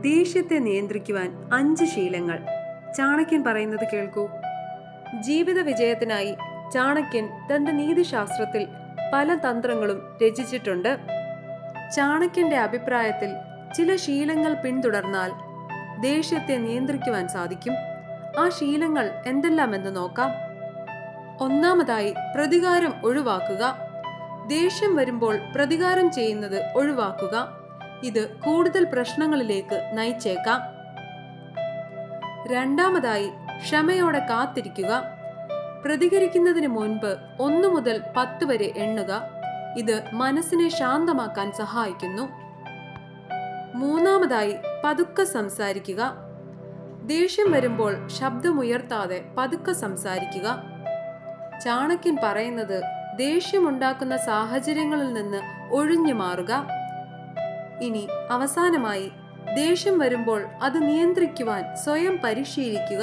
ദേഷ്യത്തെ നിയന്ത്രിക്കുവാൻ അഞ്ച് ശീലങ്ങൾ. ചാണക്യൻ പറയുന്നത് കേൾക്കൂ. ജീവിത വിജയത്തിനായി ചാണക്യൻ തന്റെ നീതിശാസ്ത്രത്തിൽ പല തന്ത്രങ്ങളും രചിച്ചിട്ടുണ്ട്. ചാണക്യന്റെ അഭിപ്രായത്തിൽ ചില ശീലങ്ങൾ പിന്തുടർന്നാൽ ദേഷ്യത്തെ നിയന്ത്രിക്കുവാൻ സാധിക്കും. ആ ശീലങ്ങൾ എന്തെല്ലാമെന്ന് നോക്കാം. ഒന്നാമതായി പ്രതികാരം ഒഴിവാക്കുക. ദേഷ്യം വരുമ്പോൾ പ്രതികാരം ചെയ്യുന്നത് ഒഴിവാക്കുക. ഇത് കൂടുതൽ പ്രശ്നങ്ങളിലേക്ക് നയിച്ചേക്കാം. രണ്ടാമതായി ക്ഷമയോടെ കാത്തിരിക്കുക. പ്രതികരിക്കുന്നതിന് മുൻപ് ഒന്നു മുതൽ പത്ത് വരെ എണ്ണുക. ഇത് മനസ്സിനെ ശാന്തമാക്കാൻ സഹായിക്കുന്നു. മൂന്നാമതായി പതുക്കെ സംസാരിക്കുക. ദേഷ്യം വരുമ്പോൾ ശബ്ദമുയർത്താതെ പതുക്കെ സംസാരിക്കുക. ചാണക്യൻ പറയുന്നത് ദേഷ്യമുണ്ടാക്കുന്ന സാഹചര്യങ്ങളിൽ നിന്ന് ഒഴിഞ്ഞു മാറുക. ഇനി അവസാനമായി ദേഷ്യം വരുമ്പോൾ അത് നിയന്ത്രിക്കുവാൻ സ്വയം പരിശീലിക്കുക.